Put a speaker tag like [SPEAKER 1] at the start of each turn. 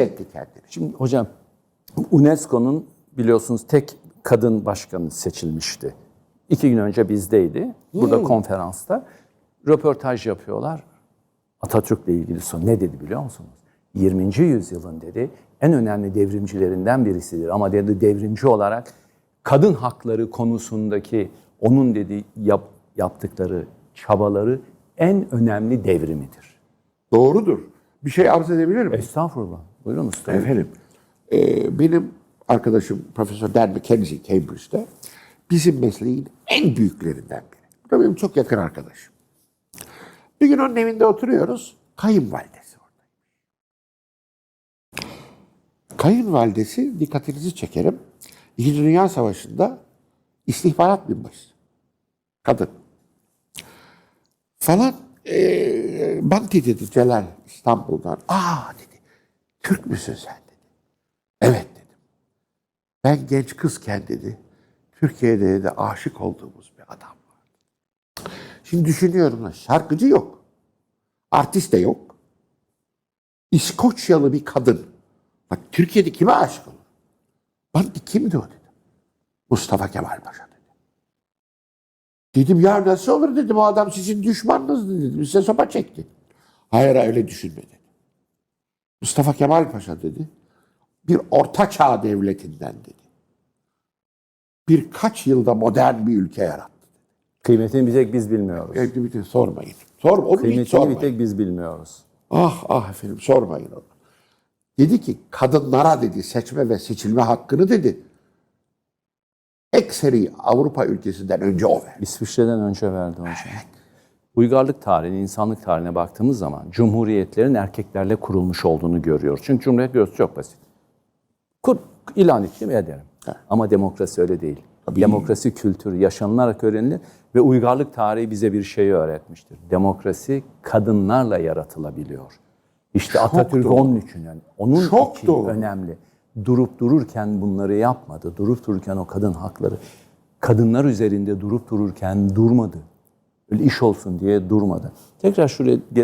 [SPEAKER 1] etti kendini.
[SPEAKER 2] Şimdi hocam UNESCO'nun biliyorsunuz tek kadın başkanı seçilmişti. İki gün önce bizdeydi. Burada konferansta. Röportaj yapıyorlar. Atatürk'le ilgili son ne dedi biliyor musunuz? 20. yüzyılın dedi en önemli devrimcilerinden birisidir. Ama dedi devrimci olarak kadın hakları konusundaki onun dedi yap- yaptıkları çabaları en önemli devrimidir.
[SPEAKER 1] Doğrudur. Bir şey arz edebilir miyim?
[SPEAKER 2] Estağfurullah. Buyurunuz.
[SPEAKER 1] Efendim, e, benim arkadaşım Profesör Dan McKenzie Cambridge'de bizim mesleğin en büyüklerinden biri. Bu da benim çok yakın arkadaşım. Bir gün onun evinde oturuyoruz. Kayınvalidesi orada. Kayınvalidesi dikkatinizi çekerim. İkinci Dünya Savaşı'nda istihbarat binbaşı. Kadın. Falan e, Banti dedi Celal İstanbul'dan. Aa dedi. Türk müsün sen dedi. Evet dedim. Ben genç kızken dedi. Türkiye'de de aşık olduğumuz bir adam var. Şimdi düşünüyorum şarkıcı yok. Artist de yok. İskoçyalı bir kadın. Bak Türkiye'de kime aşık olur? Banti kimdi o dedim. Mustafa Kemal Paşa dedi. Dedim ya nasıl olur dedim o adam sizin düşmanınızdı dedim. Size sopa çekti. Hayır öyle düşünme dedi. Mustafa Kemal Paşa dedi. Bir orta çağ devletinden dedi. Birkaç yılda modern bir ülke yarattı.
[SPEAKER 2] Kıymetini bir tek biz bilmiyoruz.
[SPEAKER 1] Evde bir de sormayın. Sorma, onu hiç
[SPEAKER 2] Kıymetini
[SPEAKER 1] sormayın.
[SPEAKER 2] bir tek biz bilmiyoruz.
[SPEAKER 1] Ah ah efendim sormayın onu. Dedi ki kadınlara dedi seçme ve seçilme hakkını dedi. Ekseri Avrupa ülkesinden önce o verdi.
[SPEAKER 2] İsviçre'den önce verdi hocam. Uygarlık tarihine, insanlık tarihine baktığımız zaman cumhuriyetlerin erkeklerle kurulmuş olduğunu görüyoruz. Çünkü cumhuriyet görüyoruz çok basit. Kur, ilan ettim ederim. Ama demokrasi öyle değil. Demokrasi kültürü yaşanılarak öğrenilir ve uygarlık tarihi bize bir şeyi öğretmiştir. Demokrasi kadınlarla yaratılabiliyor. İşte Atatürk
[SPEAKER 1] doğru.
[SPEAKER 2] onun için yani. Onun
[SPEAKER 1] Çok
[SPEAKER 2] için
[SPEAKER 1] doğru.
[SPEAKER 2] önemli. Durup dururken bunları yapmadı. Durup dururken o kadın hakları kadınlar üzerinde durup dururken durmadı. Öyle iş olsun diye durmadı. Tekrar şuraya geri